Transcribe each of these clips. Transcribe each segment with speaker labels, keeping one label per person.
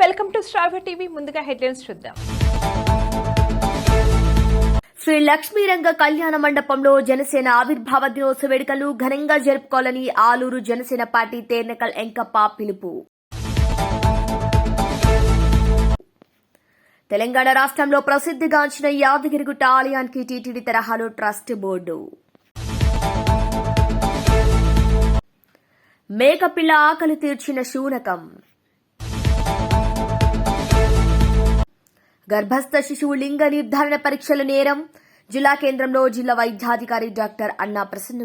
Speaker 1: Welcome to Star TV. ముందుగా headlines చూద్దాం.
Speaker 2: శ్రీ లక్ష్మీరంగ కళ్యాణ మండపంలో జనసేన ఆవిర్భావ దినోత్సవ వేడుకలు ఘనంగా జరుపుకోవాలని ఆలూరు జనసేన పార్టీ తేర్నకల్ ఎంకప్ప పిలుపు. తెలంగాణ రాష్ట్రంలో ప్రసిద్ధిగాంచిన యాదగిరిగుట్ట ఆలయానికి టీటీడీ తరహాలో ట్రస్ట్ బోర్డు. మేకపిల్ల ఆకలి తీర్చిన శూనకం. గర్భస్థ శిశువు లింగ నిర్ధారణ పరీక్షల నేరం జిల్లా కేంద్రంలో జిల్లా వైద్యాధికారి డాక్టర్ అన్నా ప్రసన్న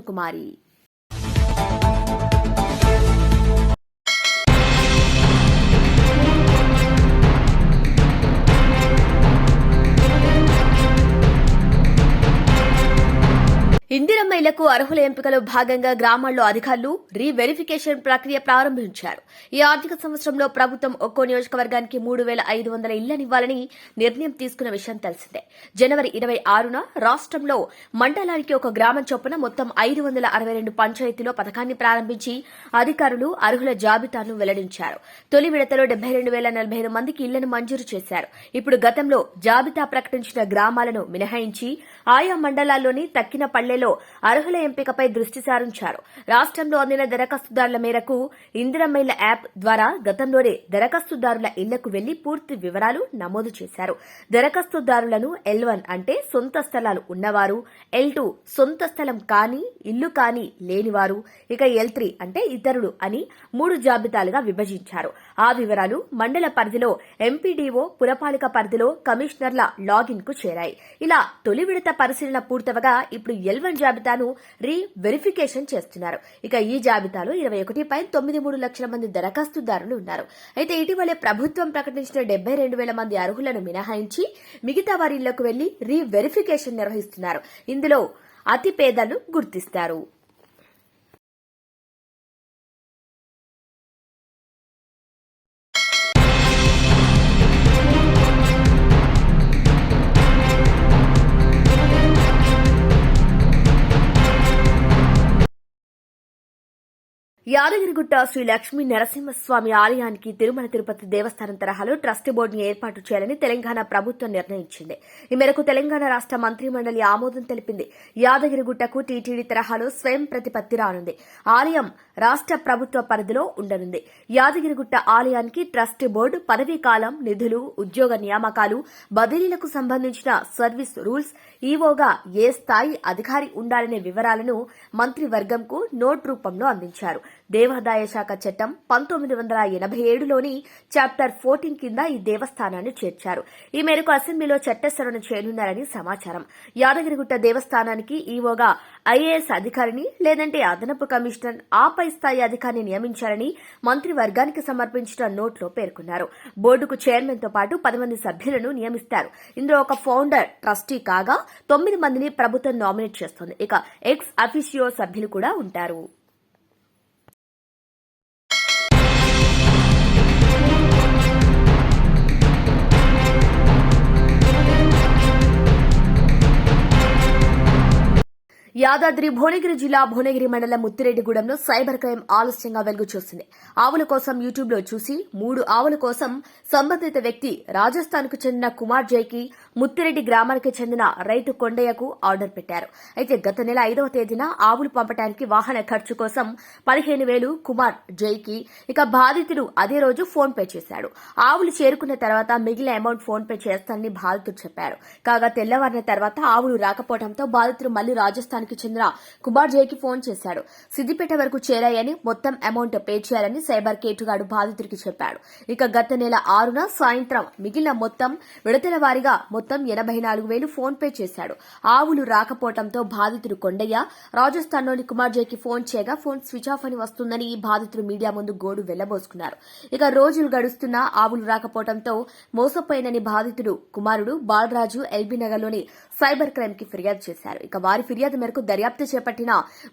Speaker 2: కుమారి ఇందిరమ్మైలకు అర్హుల ఎంపికలో భాగంగా గ్రామాల్లో అధికారులు రీవెరిఫికేషన్ ప్రక్రియ ప్రారంభించారు. ఈ ఆర్థిక సంవత్సరంలో ప్రభుత్వం ఒక్కో నియోజకవర్గానికి మూడు వేల ఐదు వందల ఇళ్ళనివ్వాలని నిర్ణయం తీసుకున్న విషయం తెలిసిందే. జనవరి ఇరవై ఆరున రాష్ట్రంలో మండలానికి ఒక గ్రామం చొప్పున మొత్తం ఐదు వందల అరవై రెండు పంచాయతీలో పథకాన్ని ప్రారంభించి అధికారులు అర్హుల జాబితాను వెల్లడించారు. తొలి విడతలో డెబ్బై రెండు వేల నలభై ఐదు మందికి ఇళ్ళను మంజూరు చేశారు. ఇప్పుడు గతంలో జాబితా ప్రకటించిన గ్రామాలను మినహాయించి ఆయా మండలాల్లోని తక్కిన పల్లె పల్లెలో అర్హుల ఎంపికపై దృష్టి సారించారు. రాష్ట్రంలో అందిన దరఖాస్తుదారుల మేరకు ఇందిరమ్మైల యాప్ ద్వారా గతంలోనే దరఖాస్తుదారుల ఇళ్ళకు వెళ్ళి పూర్తి వివరాలు నమోదు చేశారు. దరఖాస్తుదారులను ఎల్ వన్ అంటే సొంత స్థలాలు ఉన్నవారు ఎల్ టూ సొంత స్థలం కాని ఇల్లు కాని లేనివారు ఇక ఎల్ త్రీ అంటే ఇతరులు అని మూడు జాబితాలుగా విభజించారు. ఆ వివరాలు మండల పరిధిలో ఎంపీడీఓ పురపాలిక పరిధిలో కమిషనర్ల లాగిన్కు చేరాయి. ఇలా తొలి విడత పరిశీలన పూర్తవగా ఇప్పుడు ఎల్ వన్ జాబితాను రీ వెరిఫికేషన్ చేస్తున్నారు. ఇక ఈ జాబితాలో ఇరవై ఒకటి పాయింట్ తొమ్మిది మూడు లక్షల మంది దరఖాస్తుదారులు ఉన్నారు. అయితే ఇటీవలే ప్రభుత్వం ప్రకటించిన డెబ్బై రెండు వేల మంది అర్హులను మినహాయించి మిగతా వారి ఇళ్ళకు వెళ్ళి రీ వెరిఫికేషన్ నిర్వహిస్తున్నారు. ఇందులో అతి పేదలు గుర్తిస్తారు. యాదగిరిగుట్ట శ్రీ లక్ష్మీ నరసింహస్వామి ఆలయానికి తిరుమల తిరుపతి దేవస్థానం తరహాలో ట్రస్ట్ బోర్డుని ఏర్పాటు చేయాలని తెలంగాణ ప్రభుత్వం నిర్ణయించింది. ఈ మేరకు తెలంగాణ రాష్ట మంత్రిమండలి ఆమోదం తెలిపింది. యాదగిరిగుట్టకు టీటీడీ తరహాలో స్వయం ప్రతిపత్తి రానుంది. ఆలయం రాష్ట ప్రభుత్వ పరిధిలో ఉండనుంది. యాదగిరిగుట్ట ఆలయానికి ట్రస్ట్ బోర్డు పదవీ కాలం నిధులు ఉద్యోగ నియామకాలు బదిలీలకు సంబంధించిన సర్వీస్ రూల్స్ ఈవోగా ఏ స్థాయి అధికారి ఉండాలనే వివరాలను మంత్రివర్గంకు నోట్ రూపంలో అందించారు. దేవాదాయ శాఖ చట్టం పంతొమ్మిది వందల ఎనభై ఏడులోని చాప్టర్ ఫోర్టీన్ కింద ఈ దేవస్థానాన్ని చేర్చారు. ఈ మేరకు అసెంబ్లీలో చట్ట సవరణ చేయనున్నారని సమాచారం. యాదగిరిగుట్ట దేవస్థానానికి ఈవోగా ఐఏఎస్ అధికారిని లేదంటే అదనపు కమిషనర్ ఆపై స్థాయి అధికారిని నియమించారని మంత్రి వర్గానికి సమర్పించిన నోట్లో పేర్కొన్నారు. బోర్డుకు చైర్మన్తో పాటు పది మంది సభ్యులను నియమిస్తారు. ఇందులో ఒక ఫౌండర్ ట్రస్టీ కాగా తొమ్మిది మందిని ప్రభుత్వం నామినేట్ చేస్తోంది. ఇక ఎక్స్ అఫిషియో సభ్యులు కూడా ఉంటారు. యాదాద్రి భువనగిరి జిల్లా భువనగిరి మండలం ముత్తిరెడ్డిగూడెంలో సైబర్ క్రైమ్ ఆలస్యంగా వెలుగు చూసింది. ఆవుల కోసం యూట్యూబ్లో చూసి మూడు ఆవుల కోసం సంబంధిత వ్యక్తి రాజస్థాన్కు చెందిన కుమార్ జైకి ముత్తిరెడ్డి గ్రామానికి చెందిన రైతు కొండయ్యకు ఆర్డర్ పెట్టారు. అయితే గత నెల ఐదవ తేదీన ఆవులు పంపడానికి వాహన ఖర్చు కోసం పదిహేను వేలు కుమార్ జైకి ఇక బాధితుడు అదే రోజు ఫోన్ పే చేశాడు. ఆవులు చేరుకున్న తర్వాత మిగిలిన అమౌంట్ ఫోన్ పే చేస్తానని బాధితుడు చెప్పారు. కాగా తెల్లవారిన తర్వాత ఆవులు రాకపోవడంతో బాధితుడు మళ్ళీ రాజస్థాన్ ప్రాంతానికి చెందిన కుమార్ జైకి ఫోన్ చేశాడు. సిద్దిపేట వరకు చేరాయని మొత్తం అమౌంట్ పే చేయాలని సైబర్ కేటుగాడు బాధితుడికి చెప్పాడు. ఇక గత నెల ఆరున సాయంత్రం మిగిలిన మొత్తం విడతల వారీగా మొత్తం ఎనభై నాలుగు వేలు ఫోన్ పే చేశాడు. ఆవులు రాకపోవడంతో బాధితుడు కొండయ్య రాజస్థాన్లోని కుమార్ జైకి ఫోన్ చేయగా ఫోన్ స్విచ్ ఆఫ్ అని వస్తుందని ఈ బాధితుడు మీడియా ముందు గోడు వెళ్ళబోసుకున్నారు. ఇక రోజులు గడుస్తున్నా ఆవులు రాకపోవడంతో మోసపోయినని బాధితుడు కుమారుడు బాలరాజు ఎల్బీ నగర్లోని సైబర్ క్రైమ్కి ఫిర్యాదు చేశారు. ఇక వారి ఫిర్యాదు మేరకు దర్యాప్తు చేపట్టిన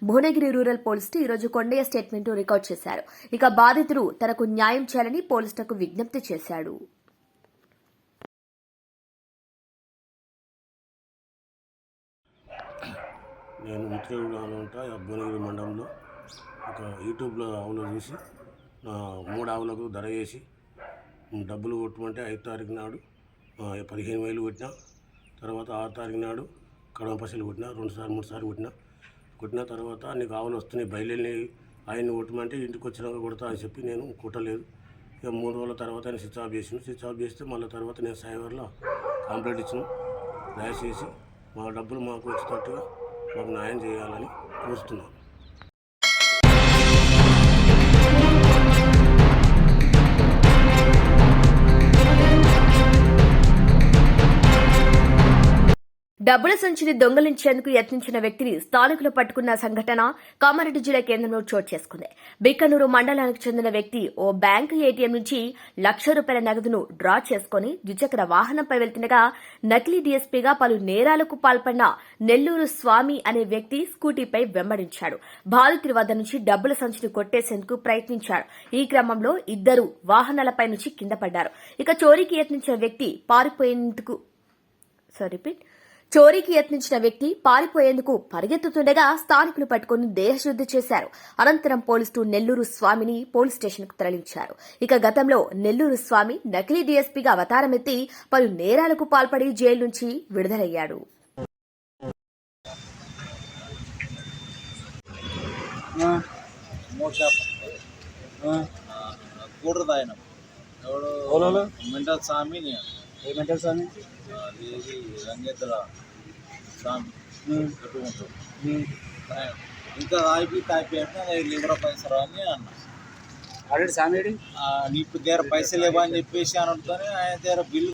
Speaker 2: భువనగిరి రూరల్ పోలీసులు ఈ రోజు కొండయ్య స్టేట్మెంట్ రికార్డ్ చేశారు. ఇక బాధితుడు తనకు న్యాయం చేయాలని పోలీసులకు విజ్ఞప్తి చేశాడు.
Speaker 3: నేను ముత్తిరేవులో ఉంటా. భువనగిరి మండలంలో ఒక యూట్యూబ్లో ఆవులు చూసి నా మూడు ఆవులకు ధర చేసి డబ్బులు కొట్టమంటే ఐదు తారీఖు నాడు పదిహేను వేలు కొట్టినా తర్వాత ఆరు తారీఖు నాడు కడవ పైసలు కొట్టిన రెండుసార్లు మూడుసార్లు మూడు సార్లు కొట్టిన. కొట్టిన తర్వాత నీకు ఆవులు వస్తున్నాయి బయలుని ఆయన్ని కొట్టమంటే ఇంటికి వచ్చినాక కొడతా అని చెప్పి నేను కొట్టలేదు. ఇక మూడు రోజుల తర్వాత ఆయన స్విచ్ ఆఫ్ చేసిన స్విచ్ ఆఫ్ చేస్తే మళ్ళీ తర్వాత నేను సైవర్లో కంప్లైంట్ ఇచ్చిన. దయచేసి మా డబ్బులు మాకు వచ్చేటట్టుగా మాకు న్యాయం చేయాలని కోరుతున్నాను
Speaker 2: డబ్బుల సంచిని దొంగలించేందుకు యత్నించిన వ్యక్తిని స్థానికులు పట్టుకున్న సంఘటన కామారెడ్డి జిల్లా కేంద్రంలో చోటు చేసుకుంది. బిక్కనూరు మండలానికి చెందిన వ్యక్తి ఓ బ్యాంకు ఏటీఎం నుంచి లక్ష రూపాయల నగదును డ్రా చేసుకుని ద్విచక్ర వాహనంపై వెళ్తుండగా నకిలీ డీఎస్పీగా పలు నేరాలకు పాల్పడిన నెల్లూరు స్వామి అనే వ్యక్తి స్కూటీపై వెంబడించాడు. బాధితుడి వద్ద నుంచి డబ్బుల సంచిని కొట్టేసేందుకు ప్రయత్నించాడు. ఈ క్రమంలో ఇద్దరు వాహనాలపై నుంచి కింద పడ్డారు. ఇక చోరీకి యత్నించిన వ్యక్తి పారిపోయేందుకు సారీ రిపీట్ చోరీకి యత్నించిన వ్యక్తి పారిపోయేందుకు పరిగెత్తుతుండగా స్థానికులు పట్టుకుని దేహశుద్ది చేశారు. అనంతరం పోలీసులు నెల్లూరు స్వామిని పోలీస్ స్టేషన్కు తరలించారు. ఇక గతంలో నెల్లూరు స్వామి నకిలీ డీఎస్పీగా అవతారమెత్తి పలు నేరాలకు పాల్పడి జైలు నుంచి విడుదలయ్యాడు.
Speaker 4: ఎవడు? మెంటల్ స్వామి నేను.
Speaker 5: ఏమంటారు స్వామి?
Speaker 4: అది ఇది రంగేద్ర స్వామి. ఎటు ఉంటాడు ఆయన ఇంకా తాపి తాపి అంటే లివర్ పైసలు అని అన్న.
Speaker 5: ఆల్రెడీ స్వామి ఏడి?
Speaker 4: ఆ, నీకు దగ్గర పైసలు లేవా అని చెప్పేసి అని అంటున్నాను ఆయన దగ్గర బిల్లు.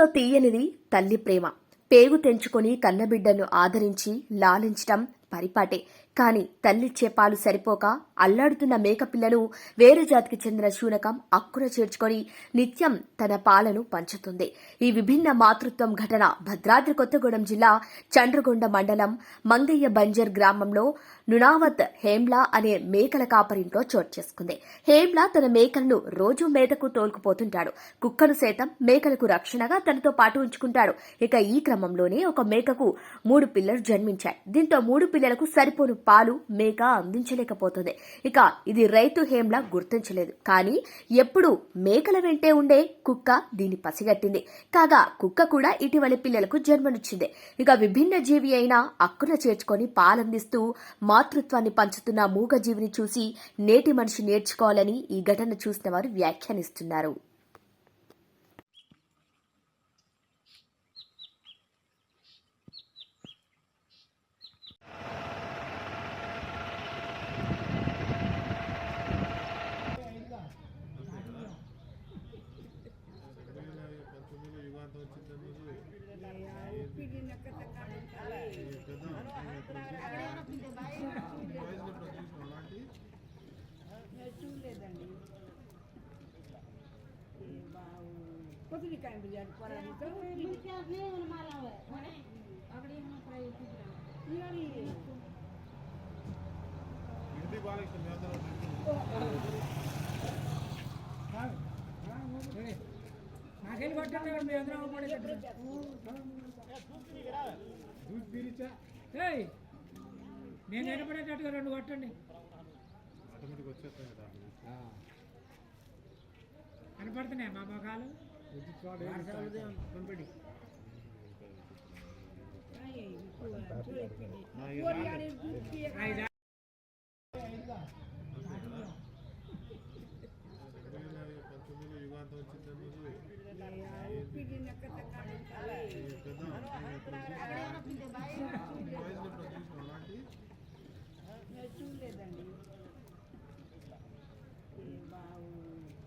Speaker 2: సృష్టిలో తీయనిది తల్లి ప్రేమ. పేగు తెంచుకొని కన్నబిడ్డను ఆదరించి లాలించటం పరిపాటే. కాని తల్లిచ్చే పాలు సరిపోక అల్లాడుతున్న మేకపిల్లను వేరే జాతికి చెందిన శూనకం అక్కున చేర్చుకొని నిత్యం తన పాలను పంచుతుంది. ఈ విభిన్న మాతృత్వం ఘటన భద్రాద్రి కొత్తగూడెం జిల్లా చండ్రగొండ మండలం మంగయ్య బంజర్ గ్రామంలో నునావత్ హేమ్లా అనే మేకల కాపరింట్లో చోటు చేసుకుంది. హేమ్లా తన మేకలను రోజు మేతకు తోలుకుపోతుంటాడు. కుక్కను సైతం మేకలకు రక్షణగా తనతో పాటు ఉంచుకుంటాడు. ఇక ఈ క్రమంలోనే ఒక మేకకు మూడు పిల్లలు జన్మించాయి. దీంతో మూడు పిల్లలకు సరిపోను పాలు మేక అందించలేకపోతుంది. ఇక ఇది రైతు హేమ్లా గుర్తించలేదు. కానీ ఎప్పుడు మేకల వెంటే ఉండే కుక్క దీన్ని పసిగట్టింది. కాగా కుక్క కూడా ఇటీవలి పిల్లలకు జన్మనిచ్చింది. ఇక విభిన్న జీవి అయిన అక్కున చేర్చుకొని పాలందిస్తూ మాతృత్వాన్ని పంచుతున్న మూగజీవిని చూసి నేటి మనిషి నేర్చుకోవాలని ఈ ఘటన చూసిన వారు వ్యాఖ్యానిస్తున్నారు.
Speaker 6: నాకెళ్ళి కొట్టండి మీ అందరం పడేటట్టు ఏయ్ నేను నిలబడేటట్టుగా రెండు కొట్టండి. కనపడుతున్నాయి మా మొఖాలు? పంపండి పంపండి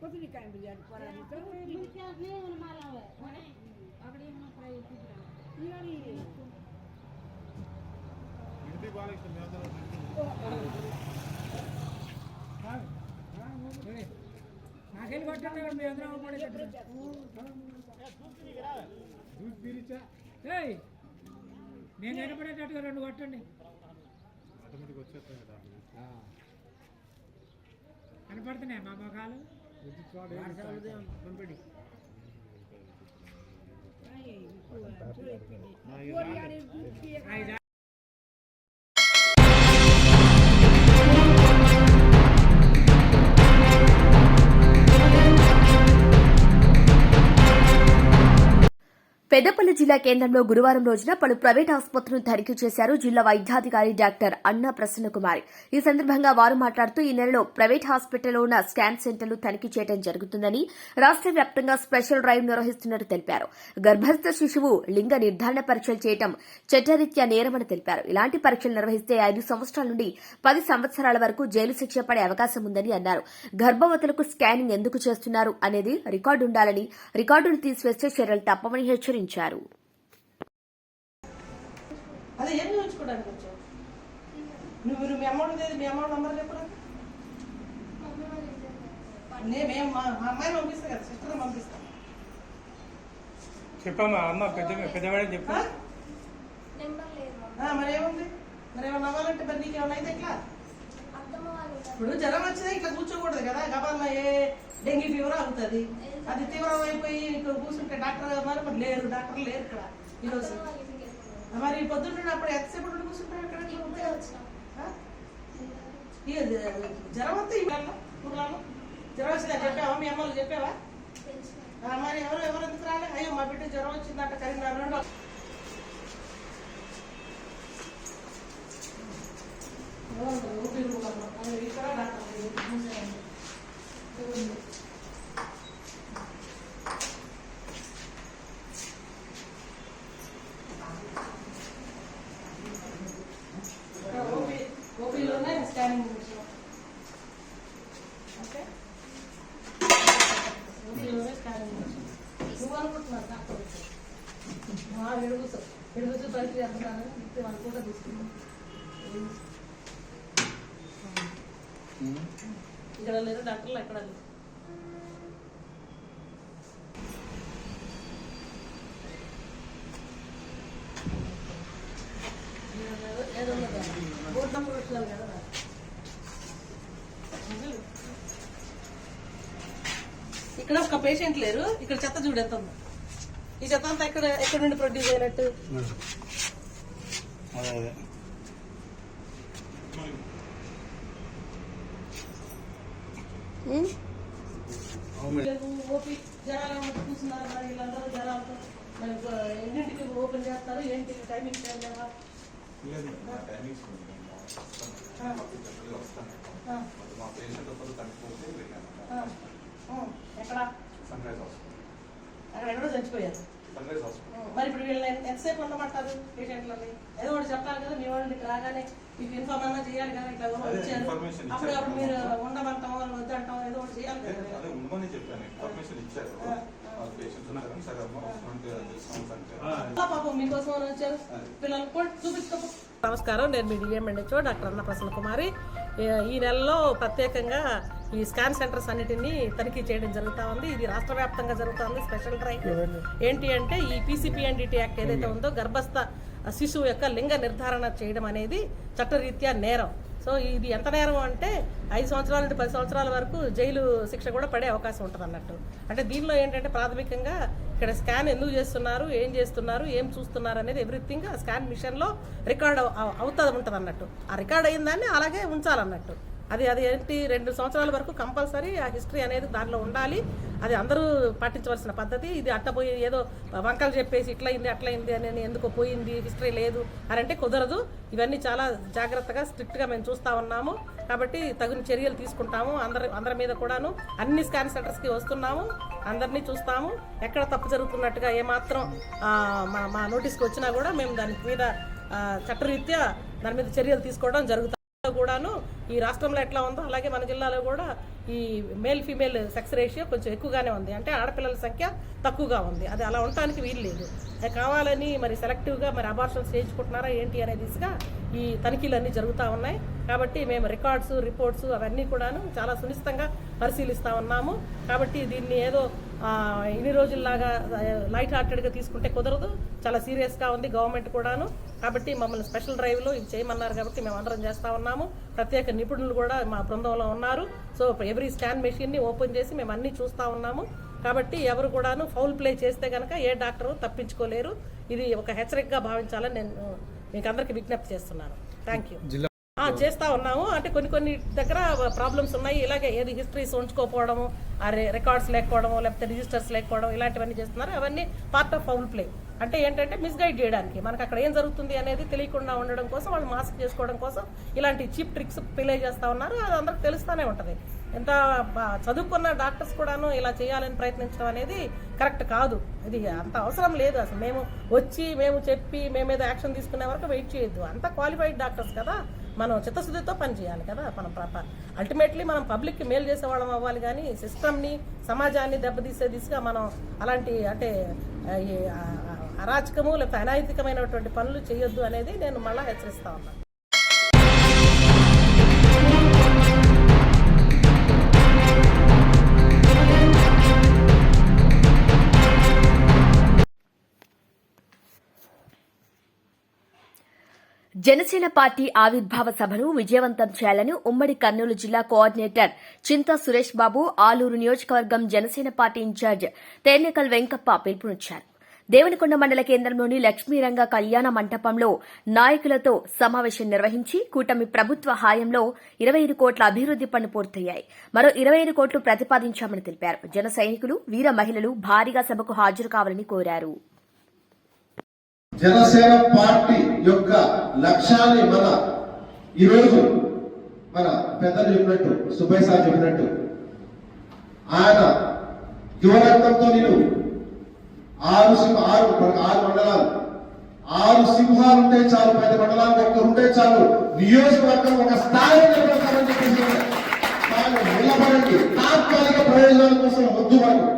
Speaker 6: कुछ
Speaker 7: नहीं कहेंगे यार पर अभी तो क्या नहीं होने वाला है अगले हम प्राय ये नहीं हिंदी वाले से मैं जरा हां हां నాకేం
Speaker 6: కొట్టండి మీ అందరం పడే ఏయ్ నేను కనపడేటట్టుగా రెండు కొట్టండి కనపడుతున్నాయి మా మొఖాలు పంపిణీ
Speaker 2: పెద్దపల్లి జిల్లా కేంద్రంలో గురువారం రోజున పలు ప్రైవేట్ ఆసుపత్రులను తనిఖీ చేశారు జిల్లా వైద్యాధికారి డాక్టర్ అన్నా ప్రసన్నకుమారి. ఈ సందర్భంగా వారు మాట్లాడుతూ ఈ నెలలో ప్రైవేట్ హాస్పిటల్లో ఉన్న స్కాన్ సెంటర్లు తనిఖీ చేయడం జరుగుతుందని రాష్ట్ర వ్యాప్తంగా స్పెషల్ డ్రైవ్ నిర్వహిస్తున్నట్టు తెలిపారు. గర్భస్థ శిశువు లింగ నిర్ధారణ పరీక్షలు చేయడం చట్టరీత్యా నేరమని తెలిపారు. ఇలాంటి పరీక్షలు నిర్వహిస్తే ఐదు సంవత్సరాల నుండి పది సంవత్సరాల వరకు జైలు శిక్ష పడే అవకాశం ఉందని అన్నారు. గర్భవతులకు స్కానింగ్ ఎందుకు చేస్తున్నారు అనేది రికార్డు ఉండాలని రికార్డును తీసివేస్తే చర్యలు తప్పమని హెచ్చరించారు.
Speaker 8: అదే ఏం చూపించుకోవడానికి వచ్చావు? నువ్వు మీ లేదు మీ అమౌంట్ నంబర్ చెప్పరా? నేమేం మా మా అమ్మాయిని పంపిస్తా కదా సిస్టర్ పంపిస్తా.
Speaker 9: చెప్పమ్మా అమ్మ పెద్ద పెద్దవాడని చెప్పు.
Speaker 8: ఆ? ఆ, మరి ఏముంది మరి ఏమన్నా అవ్వాలంటే మరి అయితే ఎట్లా? ఇప్పుడు జ్వరం వచ్చినా ఇట్లా కూర్చోకూడదు కదా గబాల ఏ డెంగీ ఫీవర్ అవుతుంది. అది తీవ్రం అయిపోయి ఇక్కడ కూర్చుంటే డాక్టర్ ఉన్నారు, మరి లేరు. డాక్టర్ లేరు ఇక్కడ ఈరోజు మరి పొద్దున్న అప్పుడు ఎంతసేపు ఉండి కూర్చుంటారు ఇక్కడ? జ్వరం వస్తే ఊర్లలో జ్వరం వచ్చిందా చెప్పావా? మీ అమ్మలు చెప్పావా? మరి ఎవరు ఎవరు ఎందుకు రాలే? అయ్యో మా బిడ్డ జ్వరం వచ్చిందంట కరీంనగర్ ఇక్కడ డాక్టర్ ఓపీ ఓపీలోనే స్కానింగ్ చేసాం ఓకే ఓపీలోనే స్కానింగ్ చేసాం నువ్వు అనుకుంటున్నావు డాక్టర్ ఎడుగుతావు ఎడుగుతూ ఇక్కడ లేరు డాక్టర్లు ఎక్కడ లేరు ఏదో ఉన్నదా? బోర్డు నంబర్ వచ్చినారు కదా ఇక్కడ ఒక పేషెంట్ లేరు. ఇక్కడ చెత్త చూడు ఎంత ఉందో. ఈ చెత్త అంతా ఎక్కడ ఎక్కడ నుండి ప్రొడ్యూస్ అయినట్టు? ఓపీ జనాలు ఏమన్నా కూర్చున్నారు మరి? వీళ్ళందరూ జనాలతో మరి ఎన్నింటికి ఓపెన్ చేస్తారు? ఏంటి టైమింగ్ లేదా ఆ. అక్కడ ఎక్కడో చచ్చిపోయారు. మరి ఇప్పుడు వీళ్ళని ఎంత- ఎంతసేపు ఉండమంటారు పేషెంట్లని? ఏదో ఒకటి చెప్పాలి కదా మీ వాళ్ళు ఇక్కడ రాగానే మీకు ఇన్ఫార్మ్ అన్నా చేయాలి కదా ఇట్లా ఎవరో
Speaker 10: అదే
Speaker 8: వచ్చారు
Speaker 10: information
Speaker 8: అప్పుడు
Speaker 10: ఇచ్చారు.
Speaker 8: అప్పుడు మీరు ఉండమంటాం వాళ్ళు వద్దంటాం ఏదో ఒకటి చేయాలి కదా.
Speaker 10: అదే ఉండమని చెప్పాను. ఇన్ఫర్మేషన్ ఇచ్చారు. పేషెంట్స్ ఉన్నారని సరే అమ్మ వస్తుంటే చేస్తాం అంటే
Speaker 8: అలా పాపం మీకోసం అని వచ్చారు. పిల్లలు కూడా చూపించుకో నమస్కారం. నేను మీ డిఎంఎన్హెచ్ఓ డాక్టర్ అన్న ప్రసన్న కుమారి. ఈ- నెలలో ప్రత్యేకంగా ఈ స్కాన్ సెంటర్స్ అన్నిటిని తనిఖీ చేయడం జరుగుతూ ఉంది. ఇది రాష్ట్ర వ్యాప్తంగా జరుగుతూ ఉంది. స్పెషల్ డ్రైవ్ ఏంటి అంటే ఈ పీసీపీఎన్డిటీ యాక్ట్ ఏదైతే ఉందో గర్భస్థ శిశువు యొక్క లింగ నిర్ధారణ చేయడం అనేది చట్టరీత్యా నేరం. సో ఇది ఎంత నేరం అంటే ఐదు సంవత్సరాల నుండి పది సంవత్సరాల వరకు జైలు శిక్ష కూడా పడే అవకాశం ఉంటుంది అన్నట్టు అంటే దీనిలో ఏంటంటే ప్రాథమికంగా ఇక్కడ స్కాన్ ఎందుకు చేస్తున్నారు ఏం చేస్తున్నారు ఏం చూస్తున్నారు అనేది ఎవ్రీథింగ్ ఆ స్కాన్ మిషన్లో రికార్డ్ అవుతుంది ఉంటుంది అన్నట్టు ఆ రికార్డ్ అయిన దాన్ని అలాగే ఉంచాలన్నట్టు. అది అది ఏంటి రెండు సంవత్సరాల వరకు కంపల్సరీ ఆ హిస్టరీ అనేది దానిలో ఉండాలి. అది అందరూ పాటించవలసిన పద్ధతి. ఇది అట్టపోయి ఏదో వంకలు చెప్పేసి ఇట్లా అయింది అట్లా అయింది అని ఎందుకు పోయింది హిస్టరీ లేదు అని అంటే కుదరదు. ఇవన్నీ చాలా జాగ్రత్తగా స్ట్రిక్ట్గా మేము చూస్తూ ఉన్నాము. కాబట్టి తగిన చర్యలు తీసుకుంటాము. అందరి అందరి మీద కూడాను అన్ని స్కాన్ సెంటర్స్కి వస్తున్నాము. అందరినీ చూస్తాము. ఎక్కడ తప్పు జరుగుతున్నట్టుగా ఏమాత్రం మా మా నోటీస్కి వచ్చినా కూడా మేము దాని మీద చట్టరీత్యా దాని మీద చర్యలు తీసుకోవడం జరుగుతుంది. కూడాను ఈ రాష్ట్రంలో ఎట్లా ఉందో అలాగే మన జిల్లాలో కూడా ఈ మేల్ ఫీమేల్ సెక్స్ రేషియో కొంచెం ఎక్కువగానే ఉంది. అంటే ఆడపిల్లల సంఖ్య తక్కువగా ఉంది. అది అలా ఉండటానికి వీలు లేదు. కావాలని మరి సెలెక్టివ్గా మరి అబార్షన్స్ చేయించుకుంటున్నారా ఏంటి అనే దిశగా ఈ తనిఖీలు అన్నీ జరుగుతూ ఉన్నాయి. కాబట్టి మేము రికార్డ్స్ రిపోర్ట్స్ అవన్నీ కూడాను చాలా సునిశ్చితంగా పరిశీలిస్తూ ఉన్నాము. కాబట్టి దీన్ని ఏదో ఇన్ని రోజుల్లాగా లైట్ హార్టెడ్గా తీసుకుంటే కుదరదు. చాలా సీరియస్గా ఉంది గవర్నమెంట్ కూడాను. కాబట్టి మమ్మల్ని స్పెషల్ డ్రైవ్లో ఇది చేయమన్నారు కాబట్టి మేము అందరం చేస్తూ ఉన్నాము. ప్రత్యేక నిపుణులు కూడా మా బృందంలో ఉన్నారు. సో ఎవ్రీ స్కాన్ మెషిన్ని ఓపెన్ చేసి మేము అన్నీ చూస్తూ ఉన్నాము. కాబట్టి ఎవరు కూడాను ఫౌల్ ప్లే చేస్తే కనుక ఏ డాక్టరు తప్పించుకోలేరు. ఇది ఒక హెచ్చరికగా భావించాలని నేను మీకు అందరికీ విజ్ఞప్తి చేస్తున్నాను. థ్యాంక్ యూ చేస్తా ఉన్నాము. అంటే కొన్ని కొన్ని దగ్గర ప్రాబ్లమ్స్ ఉన్నాయి. ఇలాగే ఏది హిస్టరీస్ ఉంచుకోపోవడము ఆ రికార్డ్స్ లేకపోవడము లేకపోతే రిజిస్టర్స్ లేకపోవడం ఇలాంటివన్నీ చేస్తున్నారు. అవన్నీ పార్ట్ ఆఫ్ ఫౌల్ ప్లే అంటే ఏంటంటే మిస్గైడ్ చేయడానికి. మనకు అక్కడ ఏం జరుగుతుంది అనేది తెలియకుండా ఉండడం కోసం వాళ్ళు మాస్క్ చేసుకోవడం కోసం ఇలాంటి చీప్ ట్రిక్స్ ప్లే చేస్తూ ఉన్నారు. అది అందరికి తెలుస్తూనే ఉంటుంది. ఎంత బా- చదువుకున్న డాక్టర్స్ కూడాను ఇలా చేయాలని ప్రయత్నించడం అనేది కరెక్ట్ కాదు. ఇది అంత అవసరం లేదు అసలు. మేము వచ్చి మేము చెప్పి మేము ఏదో యాక్షన్ తీసుకునే వరకు వెయిట్ చేయొద్దు. అంత క్వాలిఫైడ్ డాక్టర్స్ కదా. మనం చిత్తశుద్ధితో పని చేయాలి కదా మనం అల్టిమేట్లీ మనం పబ్లిక్కి మేలు చేసే వాళ్ళం అవ్వాలి కానీ సిస్టమ్ని సమాజాన్ని దెబ్బతీసే దిశగా మనం అలాంటి అంటే ఈ, అరాచకము లేకపోతే అనైతికమైనటువంటి పనులు చేయొద్దు అనేది నేను మళ్ళీ హెచ్చరిస్తా ఉన్నాను
Speaker 2: జనసేన పార్టీ ఆవిర్భావ సభను విజయవంతం చేయాలని ఉమ్మడి కర్నూలు జిల్లా కోఆర్డినేటర్ చింతా సురేష్ బాబు ఆలూరు నియోజకవర్గం జనసేన పార్టీ ఇన్ఛార్జ్ తేర్నికల్ వెంకప్ప పిలుపునిచ్చారు. దేవనకొండ మండల కేంద్రంలోని లక్ష్మీరంగ కళ్యాణ మంటపంలో నాయకులతో సమావేశం నిర్వహించి కూటమి ప్రభుత్వ హాయంలో ఇరవై ఐదు కోట్ల అభివృద్ది పనులు పూర్తయ్యాయి. మరో ఇరవై ఐదు కోట్లు ప్రతిపాదించామని తెలిపారు. జన సైనికులు వీర మహిళలు భారీగా సభకు హాజరు కావాలని కోరారు.
Speaker 11: జనసేన పార్టీ యొక్క లక్ష్యాన్ని మన ఈరోజు మన పెద్దలు చెప్పినట్టు సుబ్బయ్య సార్ చెప్పినట్టు ఆయన యువరక్తంతో నేను ఆరు సింహ ఆరు మనకు ఆరు మండలాలు ఆరు సింహాలు ఉంటే చాలు పది మండలాలు ఒక్కరు ఉంటే చాలు నియోజకవర్గం ఒక స్థాయి నిలబడతారని చెప్పేసి నిలబడండి. తాత్కాలిక ప్రయోజనాల కోసం వద్దు మనకు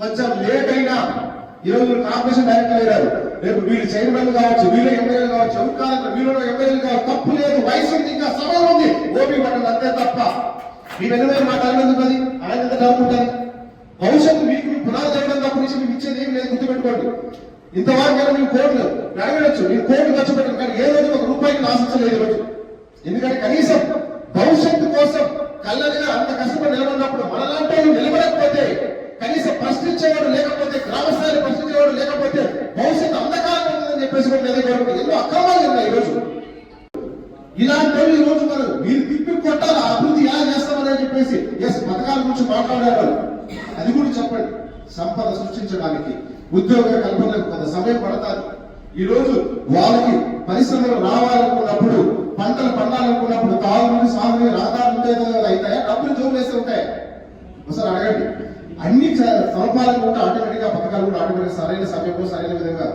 Speaker 11: కొంచెం లేట్ అయినా ఈరోజు మీరు కార్పొరేషన్ డైరెక్టర్ అయ్యారు. రేపు వీళ్ళు చైర్మన్ కావచ్చు వీళ్ళు ఎమ్మెల్యేలు కావచ్చు ఎవరు కాదు వీళ్ళు ఎమ్మెల్యేలు కావచ్చు తప్పు లేదు వయసు ఉంది ఇంకా సమయం ఉంది. ఓపీ పట్టదు అంతే తప్ప. మీ వెనుక మాట్లాడలేదు అది ఆయన ఎంత డబ్బు ఉంటుంది భవిష్యత్తు మీకు పునాది చేయడం తప్ప నుంచి మీకు ఇచ్చేది ఏం లేదు గుర్తుపెట్టుకోండి. ఇంతవరకు మీరు కోట్లు అడగవచ్చు మీరు కోట్లు ఖర్చు పెట్టండి కానీ ఏ రోజు ఒక రూపాయికి ఆశించలేదు రోజు. ఎందుకంటే కనీసం భవిష్యత్తు కోసం కళ్ళనిగా అంత కష్టపడి నిలబడినప్పుడు మనలాంటి నిలబడకపోతే కనీసం ప్రశ్నించేవాడు లేకపోతే గ్రామ స్థాయిలో ప్రశ్నించేవాడు లేకపోతే అంధకారంగా ఉందని చెప్పేసి ఎన్నో అక్రమాలు ఉన్నాయి ఈ రోజు ఇలాంటి వాళ్ళు ఈ రోజు మనం మీరు తిప్పి కొట్టాలి? అభివృద్ధి ఎలా చేస్తామని చెప్పేసి ఎస్ పథకాల గురించి మాట్లాడేవారు అది కూడా చెప్పండి. సంపద సృష్టించడానికి ఉద్యోగ కల్పనకు కొంత సమయం పడతారు ఈ రోజు వాళ్ళకి పరిశ్రమలు రావాలనుకున్నప్పుడు పంటలు పండాలనుకున్నప్పుడు తాగునీరు సాగునీరు రాదాలు అవుతాయా? డబ్బులు జోలు వేసి ఉంటాయి? ఒకసారి అడగండి. అన్ని సమపాలకు కూడా ఆటోమేటిక్గా పథకాలు కూడా ఆటోమేటిక్ సరైన సమయంలో సరైన విధంగా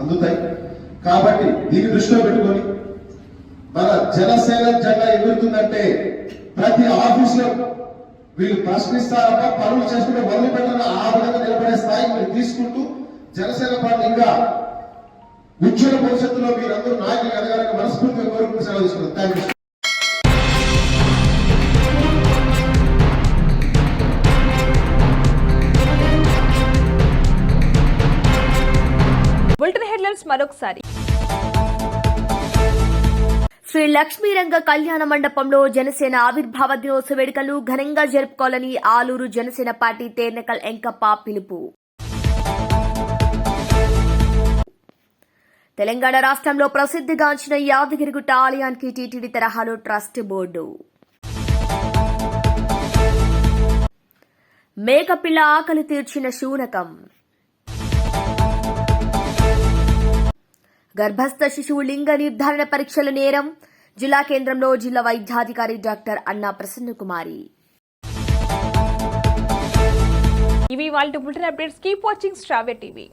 Speaker 11: అందుతాయి. కాబట్టి దీన్ని దృష్టిలో పెట్టుకొని మన జనసేన జెండా ఎగురుతుందంటే ప్రతి ఆఫీసులో వీళ్ళు ప్రశ్నిస్తారబ్బా పనులు చేసుకుంటే మొదలు పెట్టిన ఆ విధంగా నిలబడే స్థాయి మీరు తీసుకుంటూ జనసేన పార్టీ ఇంకా ఉజ్వల భవిష్యత్తులో మీరందరూ నాయకులు ఎదగాలని మనస్ఫూర్తిగా కోరుకుంటూ సెలవు తీసుకున్నాను థ్యాంక్ యూ
Speaker 1: మరొకసారి.
Speaker 2: శ్రీ లక్ష్మీరంగ కళ్యాణ మండపంలో జనసేన ఆవిర్భావ దినోత్సవ వేడుకలు ఘనంగా జరుపుకోవాలని ఆలూరు జనసేన పార్టీ తేర్నకల్ ఎంకప్ప పిలుపు. తెలంగాణ రాష్ట్రంలో ప్రసిద్ధిగాంచిన యాదగిరిగుట్ట ఆలయానికి టీటీడీ తరహాలో ట్రస్ట్ బోర్డు. మేకపిల్ల ఆకలి తీర్చిన శూనకం. గర్భస్థ శిశువు లింగ నిర్ధారణ పరీక్షల నేరం జిల్లా కేంద్రంలో జిల్లా వైద్యాధికారి డాక్టర్ అన్నా ప్రసన్నకుమారి
Speaker 1: ఇవి వాళ్ళ బులెటిన్ అప్డేట్స్. కీప్ వాచింగ్ స్ట్రావే టీవీ.